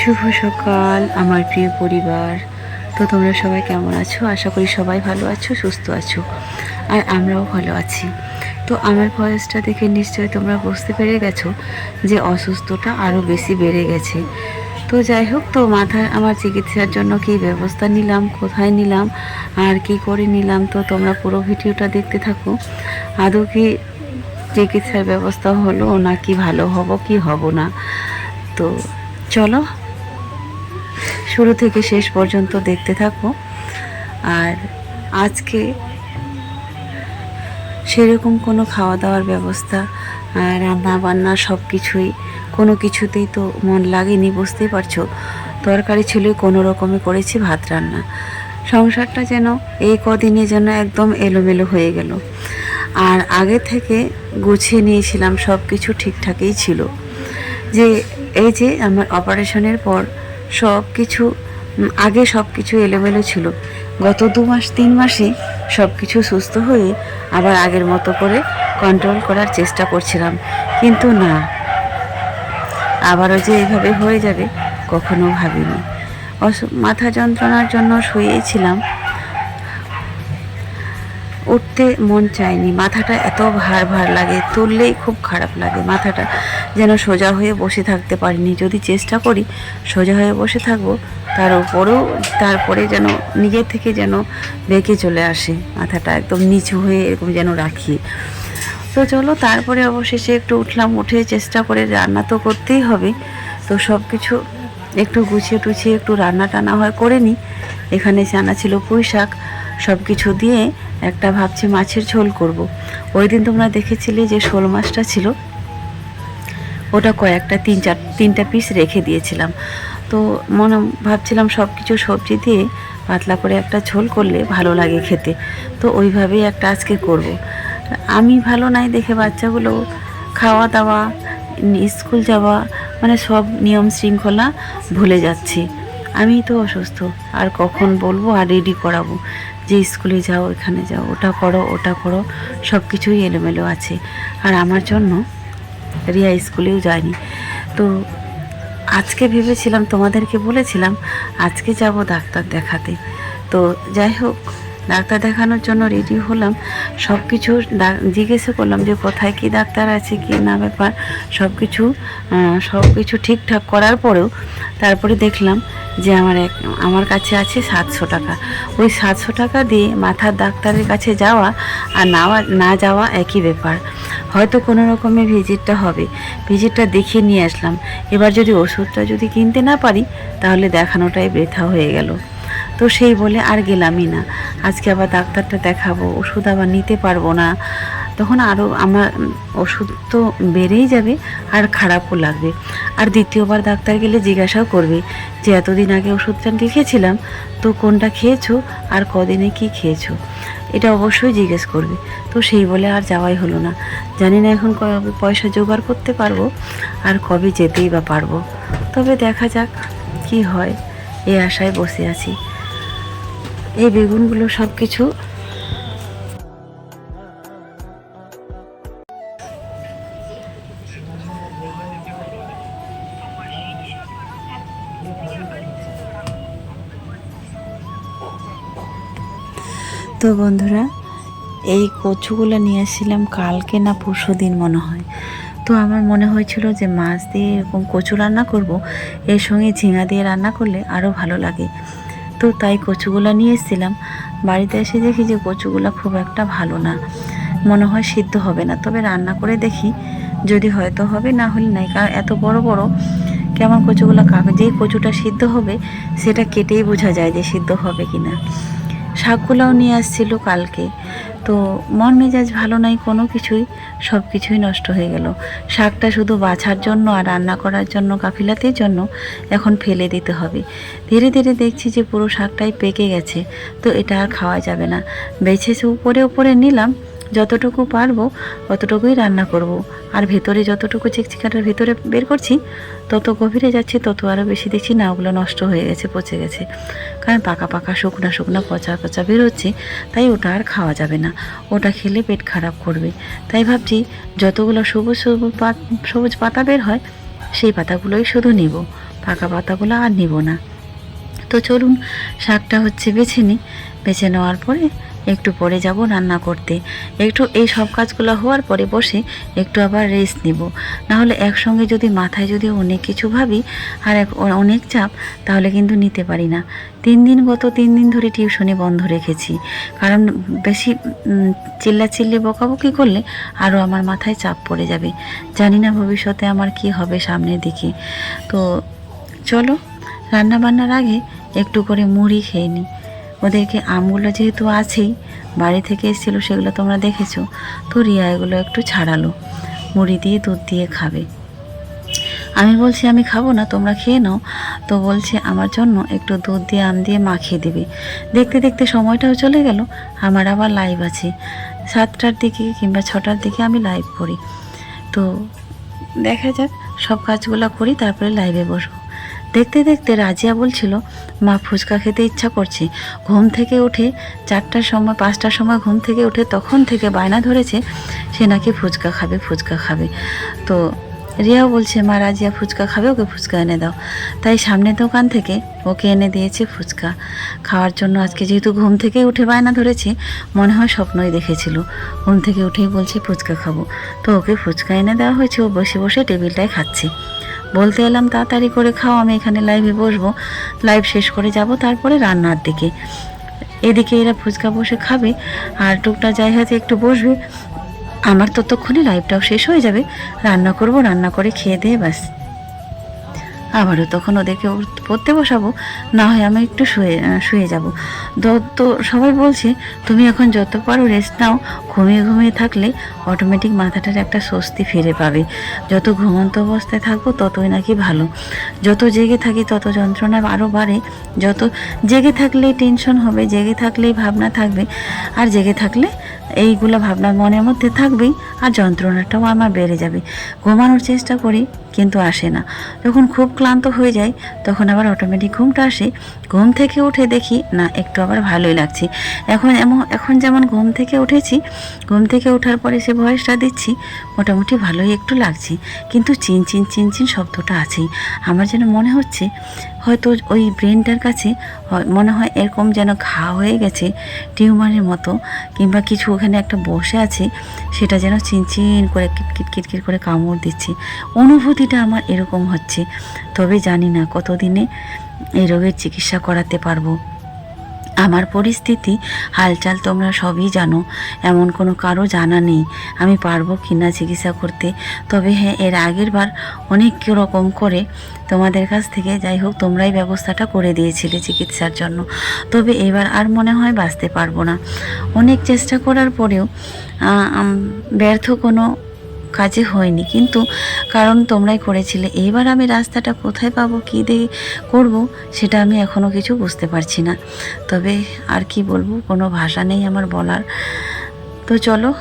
শুভ সকাল, আমার প্রিয় পরিবার। তো তোমরা সবাই কেমন আছো? আশা করি সবাই ভালো আছো, সুস্থ আছো, আর আমরাও ভালো আছি। তো আমার ভয়েসটা দেখে নিশ্চয়ই তোমরা বুঝতে পেরে গেছো যে অসুস্থতা আরও বেশি বেড়ে গেছে। তো যাই হোক, তো মাথার আমার চিকিৎসার জন্য কী ব্যবস্থা নিলাম, কোথায় নিলাম, আর কি করে নিলাম, তো তোমরা পুরো ভিডিওটা দেখতে থাকো। আদৌ কি চিকিৎসার ব্যবস্থা হলো নাকি ভালো হব, কি হব না? তো চলো শুরু থেকে শেষ পর্যন্ত দেখতে থাকো। আর আজকে সেরকম কোনো খাওয়া দাওয়ার ব্যবস্থা রান্না বান্না সব কিছুই কোনো কিছুতেই তো মন লাগেনি, বুঝতেই পারছ? তরকারি ছিল, কোনো রকমে করেছি, ভাত রান্না। সংসারটা যেন এই কদিনে যেন একদম এলোমেলো হয়ে গেল। আর আগে থেকে গুছিয়ে নিয়েছিলাম সব কিছু ঠিকঠাকই ছিল। যে, এই যে, আমার অপারেশনের পর সব কিছু আগে সব কিছু এলোমেলো ছিল। গত দু মাস, তিন মাসে সব কিছু সুস্থ হয়ে আবার আগের মতো করে কন্ট্রোল করার চেষ্টা করছিলাম। কিন্তু না, আবারও যে এইভাবে হয়ে যাবে, কখনো ভাবিনি। মাথা যন্ত্রণার জন্য শুয়েছিলাম। উঠতে মন চায়নি। মাথাটা এত ভার ভার লাগে, তুললেই খুব খারাপ লাগে মাথাটা। যেন সোজা হয়ে বসে থাকতে পারিনি। যদি চেষ্টা করি সোজা হয়ে বসে থাকব, তার উপরেও, তারপরে যেন নিজের থেকে যেন বেঁকে চলে আসে, মাথাটা একদম নিচু হয়ে এরকম যেন রাখি। তো চলো, তারপরে অবশেষে একটু উঠলাম, উঠে চেষ্টা করে রান্না তো করতেই হবে। তো সব কিছু একটু গুছিয়ে টুছিয়ে একটু রান্না টানা হয়, করে নিই। এখানে জানা ছিল পুঁই শাক সব কিছু দিয়ে একটা ভাবছি মাছের ঝোল করব। ওই দিন তোমরা দেখেছিলে যে শোল মাছটা ছিল ওটা কয়েকটা, তিন চার, তিনটা পিস রেখে দিয়েছিলাম। তো মনে, ভাবছিলাম সব কিছু সবজি দিয়ে পাতলা করে একটা ঝোল করলে ভালো লাগে খেতে। তো ওইভাবেই একটা আজকে করব। আমি ভালো নাই দেখে বাচ্চাগুলো খাওয়া দাওয়া স্কুল যাওয়া মানে সব নিয়ম শৃঙ্খলা ভুলে যাচ্ছি। আমি তো অসুস্থ, আর কখন বলব আর রেডি করাবো। যে স্কুলে যাও এখানে যাও, ওটা করো ওটা করো সব কিছুই এলোমেলো আছে। আর আমার জন্য রিয়া স্কুলেও যায়নি। তো আজকে ভেবেছিলাম, তোমাদেরকে বলেছিলাম, আজকে যাব ডাক্তার দেখাতে। তো যাই হোক, ডাক্তার দেখানোর জন্য রেডি হলাম। সব কিছু জিজ্ঞেসও করলাম যে কোথায় কি ডাক্তার আছে, কি না ব্যাপার। সব কিছু সব কিছু ঠিকঠাক করার পরেও তারপরে দেখলাম যে আমার এক, আমার কাছে আছে সাতশো টাকা। ওই সাতশো টাকা দিয়ে মাথার ডাক্তারের কাছে যাওয়া আর নাওয়া না যাওয়া একই ব্যাপার। হয়তো কোনো রকমের ভিজিটটা হবে। ভিজিটটা দেখে নিয়ে আসলাম। এবার যদি ওষুধটা যদি কিনতে না পারি, তাহলে দেখানোটাই বৃথা হয়ে গেল। তো সেই বলে আর গেলামই না। আজকে আবার ডাক্তারটা দেখাবো। ওষুধ আবার নিতে পারব না। তখন আরও আমার ওষুধ তো বেড়েই যাবে আর খারাপও লাগবে। আর দ্বিতীয়বার ডাক্তার গেলে জিজ্ঞাসাও করবে যে, এতদিন আগে ওষুধটা লিখেছিলাম তো কোনটা খেয়েছো? আর কদিনে কি খেয়েছো? এটা অবশ্যই জিজ্ঞেস করবে। তো সেই বলে আর যাওয়াই হলো না। জানি না এখন কবে পয়সা জোগাড় করতে পারব আর কবে যেতেই বা পারব। তবে দেখা যাক কি হয়। এই আশায় বসে আছি। এই বেগুনগুলো সব কিছু তো বন্ধুরা, এই কচুগুলো নিয়ে আসছিলাম কালকে না পরশু দিন মনে হয়। তো আমার মনে হয়েছিল যে মাছ দিয়ে এরকম কচু রান্না করব, এর সঙ্গে ঝিঙা দিয়ে রান্না করলে আরও ভালো লাগে। তো তাই কচুগুলো নিয়ে এসেছিলাম। বাড়িতে এসে দেখি যে কচুগুলো খুব একটা ভালো না। মনে হয় সিদ্ধ হবে না। তবে রান্না করে দেখি, যদি হয়তো হবে, না হলে নাই। কারণ এত বড় বড় কেমন কচুগুলো কাকে যেই কচুটা সিদ্ধ হবে, সেটা কেটেই বোঝা যায় যে সিদ্ধ হবে কি না শাকগুলোও নিয়ে আসছিল কালকে। তো মন মেজাজ ভালো নাই, কোনো কিছুই, সব কিছুই নষ্ট হয়ে গেল। শাকটা শুধু বাছার জন্য আর রান্না করার জন্য, কাফিলাতের জন্য এখন ফেলে দিতে হবে। ধীরে ধীরে দেখছি যে পুরো শাকটাই পেকে গেছে, তো এটা আর খাওয়া যাবে না। বেছে উপরে উপরে নিলাম যতটুকু পারব ততটুকুই রান্না করব। আর ভেতরে যতটুকু চিকচিকাটার ভেতরে বের করছি, তত গভীরে যাচ্ছে, তত আরও বেশি দেখছি না, ওগুলো নষ্ট হয়ে গেছে, পচে গেছে। কারণ পাকা পাকা শুকনা শুকনা পচা পচা বেরোচ্ছে, তাই ওটা আর খাওয়া যাবে না। ওটা খেলে পেট খারাপ করবে। তাই ভাবছি, যতগুলো সবুজ সবুজ পাত, সবুজ পাতা বের হয়, সেই পাতাগুলোই শুধু নিব। পাকা পাতাগুলো আর নিব না। তো চলুন, শাকটা হচ্ছে বেছে নিই। বেছে নেওয়ার পরে একটু পরে যাব রান্না করতে। একটু এই সব কাজগুলো হওয়ার পরে বসে একটু আবার রেস্ট নিব। নাহলে একসঙ্গে যদি মাথায় যদি অনেক কিছু ভাবি, আর এক অনেক চাপ, তাহলে কিন্তু নিতে পারি না। তিন দিন গত তিন দিন ধরে টিউশনি বন্ধ রেখেছি। কারণ বেশি চিল্লাচিল্লি বকাবকি করলে আরও আমার মাথায় চাপ পড়ে যাবে। জানি না ভবিষ্যতে আমার কি হবে সামনের দিকে। তো চলো রান্না বান্নার আগে একটু করে মুড়ি খেয়ে নিই। ওদেরকে আমগুলো যেহেতু আছেই, বাড়ি থেকে এসেছিল সেগুলো তোমরা দেখেছ, তো রিয়া এগুলো একটু ছাড়ালো। মুড়ি দিয়ে, দুধ দিয়ে খাবে। আমি বলছি, আমি খাব না, তোমরা খেয়ে নাও। তো বলছে, আমার জন্য একটু দুধ দিয়ে, আম দিয়ে মাখিয়ে দেবে। দেখতে দেখতে সময়টাও চলে গেল, আমার আবার লাইভ আছে। সাতটার দিকে কিংবা ছটার দিকে আমি লাইভ করি। তো দেখা যাক, সব কাজগুলো করি, তারপরে লাইভে বসবো। দেখতে দেখতে রাজিয়া বলছিল, মা, ফুচকা খেতে ইচ্ছা করছে। ঘুম থেকে উঠে চারটার সময়, পাঁচটার সময় ঘুম থেকে উঠে তখন থেকে বায়না ধরেছে, সে নাকি ফুচকা খাবে ফুচকা খাবে। তো রিয়াও বলছে, মা, রাজিয়া ফুচকা খাবে, ওকে ফুচকা এনে দাও। তাই সামনের দোকান থেকে ওকে এনে দিয়েছে ফুচকা। খাওয়ার জন্য আজকে যেহেতু ঘুম থেকে উঠে বায়না ধরেছে, মনে হয় স্বপ্নই দেখেছিল। ঘুম থেকে উঠেই বলছে, ফুচকা খাব। তো ওকে ফুচকা এনে দেওয়া হয়েছে, ও বসে বসে টেবিলটায় খাচ্ছে। বলতে এলাম, তাড়াতাড়ি করে খাও, আমি এখানে লাইভে বসবো। লাইভ শেষ করে যাব, তারপরে রান্নার দিকে। এদিকে এরা ফুচকা বসে খাবে, আর টুকটা যাই হাতে একটু বসবে। আমার ততক্ষণে লাইভটাও শেষ হয়ে যাবে। রান্না করব, রান্না করে খেয়ে দিয়ে ব্যাস আবারও তখন ওদেরকে পড়তে বসাবো, না হয় আমি একটু শুয়ে শুয়ে যাব। তো সবাই বলছে, তুমি এখন যত পারো রেস্ট নাও, ঘুমিয়ে ঘুমিয়ে থাকলে অটোমেটিক মাথাটার একটা স্বস্তি ফিরে পাবে। যত ঘুমন্ত অবস্থায় থাকব, ততই নাকি ভালো। যত জেগে থাকি, তত যন্ত্রণা আরও বাড়ে। যত জেগে থাকলেই টেনশন হবে, জেগে থাকলেই ভাবনা থাকবে। আর জেগে থাকলে এইগুলো ভাবনা মনের মধ্যে থাকবেই, আর যন্ত্রণাটাও আমার বেড়ে যাবে। ঘুমানোর চেষ্টা করি কিন্তু আসে না। যখন খুব ক্লান্ত হয়ে যায় তখন আবার অটোমেটিক ঘুমটা আসে। ঘুম থেকে উঠে দেখি, না, একটু আবার ভালোই লাগছে। এখন এমন, এখন যেমন ঘুম থেকে উঠেছি, ঘুম থেকে ওঠার পরে সে ভয়েসটা দিচ্ছি, মোটামুটি ভালোই একটু লাগছে। কিন্তু চিন চিন চিন চিন শব্দটা আছেই। আমার যেন মনে হচ্ছে, হয়তো ওই ব্রেনটার কাছে মনে হয় এরকম যেন ঘা হয়ে গেছে টিউমারের মতো, কিংবা কিছু ওখানে একটা বসে আছে, সেটা যেন চিনচিন করে কিটকিট কিটকিট করে কামড় দিচ্ছে। অনুভূতিটা আমার এরকম হচ্ছে। তবে জানি না কতদিনে এই রোগের চিকিৎসা করাতে পারব। আমার পরিস্থিতি, হালচাল তোমরা সবই জানো। এমন কোনো কারও জানা নেই। আমি পারব কি না চিকিৎসা করতে? তবে হ্যাঁ এর আগের বার অনেক রকম করে তোমাদের কাছ থেকে যাই হোক, তোমরাই ব্যবস্থাটা করে দিয়েছিলে চিকিৎসার জন্য। তবে এবার আর মনে হয় বাঁচতে পারব না। অনেক চেষ্টা করার পরেও ব্যর্থ কোনো কাজে হয়নি। কিন্তু কারণ তোমরাই করেছিলে। এইবার আমি রাস্তাটা কোথায় পাবো, কী দিয়ে করব, সেটা আমি এখনও কিছু বুঝতে পারছি না। তবে আর কি বলব, কোনো ভাষা নেই আমার বলার। তো চলো,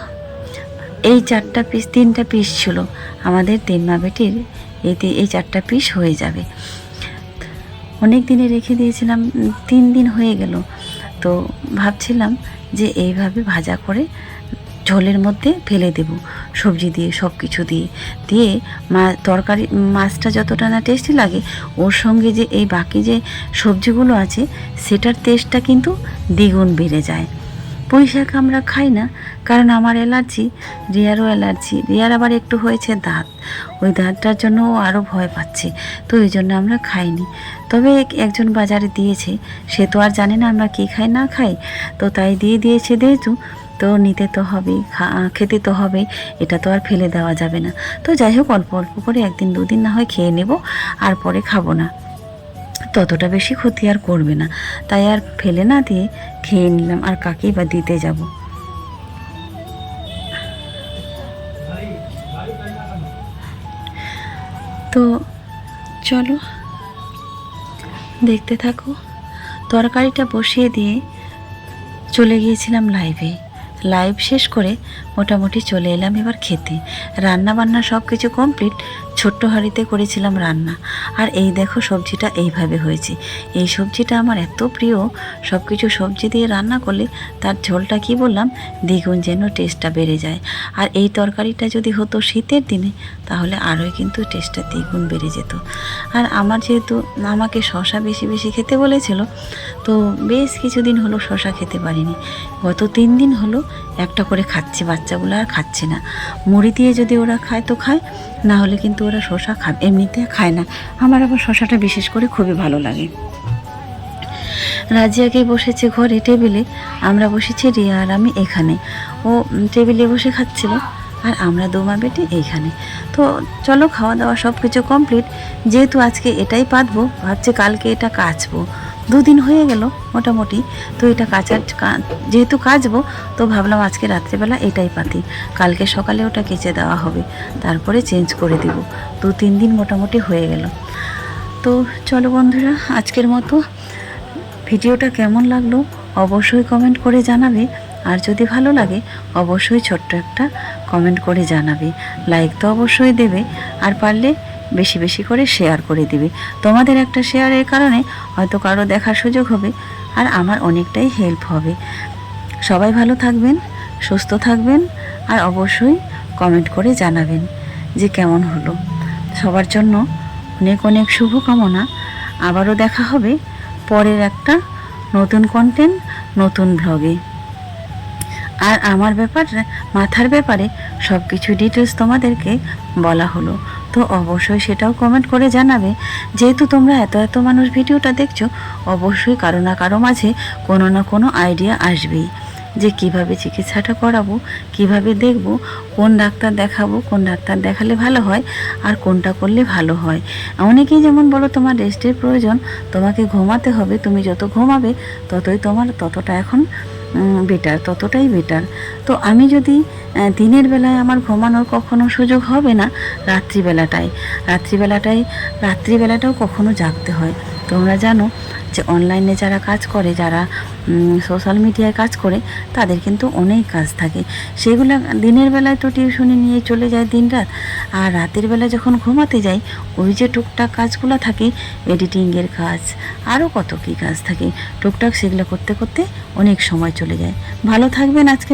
এই চারটা পিস তিনটা পিস ছিল। আমাদের তিন মা বেটির এতে এই চারটা পিস হয়ে যাবে। অনেক দিনে রেখে দিয়েছিলাম, তিন দিন হয়ে গেল। তো ভাবছিলাম যে এইভাবে ভাজা করে ঝোলের মধ্যে ফেলে দেব। সবজি দিয়ে সব কিছু দিয়ে দিয়ে মা তরকারি, মাছটা যতটা না টেস্টি লাগে, ওর সঙ্গে যে এই বাকি যে সবজিগুলো আছে, সেটার টেস্টটা কিন্তু দ্বিগুণ বেড়ে যায়। পুঁই শাক আমরা খাই না, কারণ আমার অ্যালার্জি, রিয়ারও অ্যালার্জি, রিয়ার আবার একটু হয়েছে দাঁত, ওই দাঁতটার জন্য ও আরও ভয় পাচ্ছে, তো ওই জন্য আমরা খাইনি। তবে এক- একজন বাজারে দিয়েছে, সে তো আর জানে না আমরা কী খাই না খাই, তো তাই দিয়ে দিয়েছে, যেহেতু তো নিতে তো হবেই খেতে তো হবে, এটা তো আর ফেলে দেওয়া যাবে না। তো যাই হোক, অল্প অল্প করে একদিন দুদিন না হয় খেয়ে নেব, আর পরে খাব না। ততটা বেশি ক্ষতি আর করবে না। তাই আর ফেলে না দিয়ে খেয়ে নিলাম, আর কাকেই বা দিতে যাব? তো চলো, দেখতে থাকো। তরকারিটা বসিয়ে দিয়ে চলে গিয়েছিলাম লাইভে লাইভ শেষ করে মোটামুটি চলে এলাম এবার খেতে। রান্না বান্না সব কিছু কমপ্লিট ছোট্ট হাঁড়িতে করেছিলাম রান্না। আর এই দেখো সবজিটা এইভাবে হয়েছে। এই সবজিটা আমার এত প্রিয়। সব কিছু সবজি দিয়ে রান্না করলে তার ঝোলটা কি বললাম? দ্বিগুণ যেন টেস্টটা বেড়ে যায়। আর এই তরকারিটা যদি হতো শীতের দিনে, তাহলে আরোই কিন্তু টেস্টটা দ্বিগুণ বেড়ে যেত। আর আমার যেহেতু আমাকে শশা বেশি বেশি খেতে বলেছিল, তো বেশ কিছুদিন হলো শশা খেতে পারিনি। গত তিন দিন হলো একটা করে খাচ্ছে বাচ্চাগুলো আর খাচ্ছে না। মুড়ি দিয়ে যদি ওরা খায় তো খায়, না হলে কিন্তু ওরা শশা খাবে। এমনিতে খায় না। আমার আবার শশাটা বিশেষ করে খুবই ভালো লাগে। রাজিয়াকে বসেছে ঘরে, টেবিলে। আমরা বসেছি রিয়া আর আমি এখানে। ও টেবিলে বসে খাচ্ছিল আর আমরা দোমা বেটি এইখানে। তো চলো, খাওয়া দাওয়া সব কিছু কমপ্লিট যেহেতু আজকে এটাই পাতবো, ভাবছি কালকে এটা কাচবো। দুদিন হয়ে গেল মোটামুটি। তো এটা কাচার যেহেতু কাচবো, তো ভাবলাম আজকে রাত্রেবেলা এটাই পাতি। কালকে সকালে ওটা কেচে দেওয়া হবে। তারপরে চেঞ্জ করে দিব। দু, তিন দিন মোটামুটি হয়ে গেল। তো চলো বন্ধুরা, আজকের মতো। ভিডিওটা কেমন লাগল অবশ্যই কমেন্ট করে জানাবে। আর যদি ভালো লাগে, অবশ্যই ছোট্ট একটা কমেন্ট করে জানাবে। লাইক তো অবশ্যই দেবে। আর পারলে বেশি বেশি করে শেয়ার করে দিবে। তোমাদের একটা শেয়ারের কারণে হয়তো কারও দেখার সুযোগ হবে, আর আমার অনেকটাই হেল্প হবে। সবাই ভালো থাকবেন, সুস্থ থাকবেন, আর অবশ্যই কমেন্ট করে জানাবেন যে কেমন হলো। সবার জন্য অনেক অনেক শুভকামনা। আবারও দেখা হবে পরের একটা নতুন কন্টেন্ট নতুন ব্লগে আর আমার ব্যাপার, মাথার ব্যাপারে সব কিছু ডিটেলস তোমাদেরকে বলা হলো। তো অবশ্যই সেটাও কমেন্ট করে জানাবে। যেহেতু তোমরা এত এত মানুষ ভিডিওটা দেখছ, অবশ্যই কারও না কারও মাঝে কোনো না কোনো আইডিয়া আসবেই। যে কীভাবে চিকিৎসাটা করাবো, কীভাবে দেখব, কোন ডাক্তার দেখাবো, কোন ডাক্তার দেখালে ভালো হয়, আর কোনটা করলে ভালো হয়। অনেকেই যেমন বলো, তোমার রেস্টের প্রয়োজন, তোমাকে ঘুমাতে হবে, তুমি যত ঘুমাবে, ততই তোমার ততটা এখন বেটার ততটাই বেটার তো আমি যদি দিনের বেলায় আমার ঘুমানোর কখনো সুযোগ হবে না, রাত্রিবেলাটায়। রাত্রিবেলাটায়, রাত্রিবেলাটাও কখনো জাগতে হয়। তোমরা জানো যে অনলাইনে যারা কাজ করে, যারা সোশ্যাল মিডিয়ায় কাজ করে, তাদের কিন্তু অনেক কাজ থাকে। সেগুলো দিনের বেলায় তো টিউশনি নিয়ে চলে যায় দিন রাত আর রাতের বেলা যখন ঘুমাতে যাই, ওই যে টুকটাক কাজগুলো থাকে এডিটিংয়ের কাজ আরও কত কী কাজ থাকে, টুকটাক সেগুলো করতে করতে অনেক সময় চলে যায়। ভালো থাকবেন আজকে।